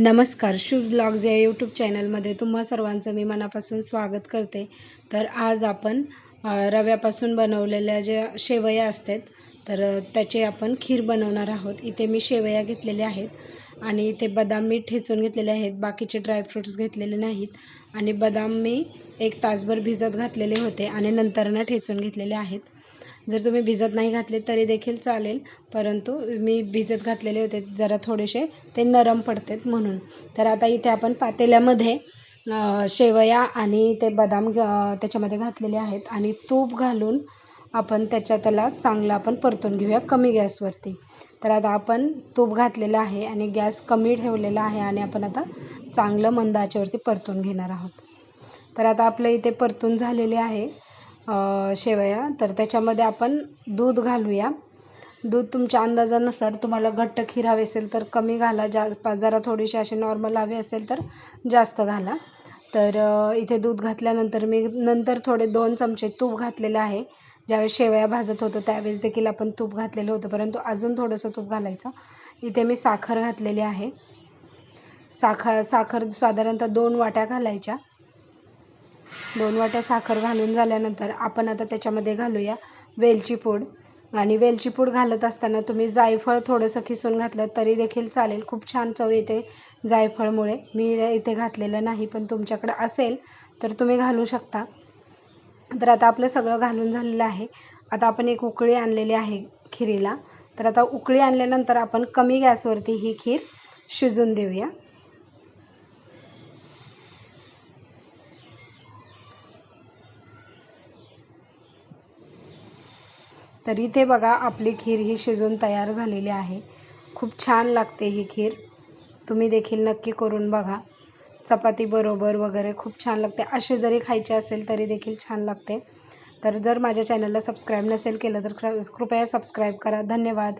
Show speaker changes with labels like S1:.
S1: नमस्कार शुभ ब्लॉग्ज या यूट्यूब चॅनलमध्ये तुम्हा सर्वांचं मी मनापासून स्वागत करते. तर आज आपण रव्यापासून बनवलेल्या ज्या शेवया असतात तर त्याचे आपण खीर बनवणार आहोत. इथे मी शेवया घेतलेल्या आहेत आणि इथे बदाम मी ठेचून घेतलेले आहेत. बाकीचे ड्रायफ्रूट्स घेतलेले नाहीत. आणि बदाम मी एक तासभर भिजत घातलेले होते आणि नंतरनं ठेचून घेतलेले आहेत. जर तुम्ही भिजत नाही घातले तरी देखील चालेल परंतु मी भिजत घातलेले होते जरा थोडेसे ते नरम पडतात म्हणून. तर आता इथे आपण पातेल्यामध्ये शेवया आणि ते बदाम त्याच्यामध्ये घातलेले आहेत आणि तूप घालून आपण त्याच्या त्याला चांगलं आपण परतून घेऊया कमी गॅसवरती. तर आता आपण तूप घातलेलं आहे आणि गॅस कमी ठेवलेला आहे आणि आपण आता चांगलं मंद आचेवरती परतून घेणार आहोत. तर आता आपल्या इथे परतून झालेले आहे. शेवया. तर त्याच्यामध्ये आपण दूध घालूया. दूध तुमच्या अंदाजानुसार तुम्हाला घट्ट खीर हवी असेल तर कमी घाला. जा जरा थोडीशी अशी नॉर्मल हवी असेल तर जास्त घाला. तर इथे दूध घातल्यानंतर मी नंतर थोडे दोन चमचे तूप घातलेले आहे. ज्यावेळेस शेवया भाजत होतो त्यावेळेस देखील आपण तूप घातलेलं होतं. परंतु अजून थोडंसं तूप घालायचं. इथे मी साखर घातलेली आहे. साखर साखर साधारणतः दोन वाट्या घालायच्या. दोन वाट्या साखर घालून झाल्यानंतर आपण आता त्याच्यामध्ये घालूया वेलची पूड. आणि वेलची पूड घालत असताना तुम्ही जायफळ थोडंसं खिसून घातलं तरी देखील चालेल. खूप छान चव येते जायफळमुळे. मी इथे घातलेलं नाही पण तुमच्याकडं असेल तर तुम्ही घालू शकता. तर आता आपलं सगळं घालून झालेलं आहे. आता आपण एक उकळी आणलेली आहे खिरीला. तर आता उकळी आणल्यानंतर आपण कमी गॅसवरती ही खीर शिजून देऊया. तर इथे बघा आपली खीर ही शिजून तयार झालेली आहे. खूप छान लागते ही खीर. तुम्ही देखील नक्की करून बघा. चपाती बरोबर वगैरे खूप छान लागते. असे जरी खायचे असेल तरी देखील छान लागते. तर जर माझ्या चॅनलला सबस्क्राईब नसेल केलं तर कृपया सबस्क्राईब करा. धन्यवाद.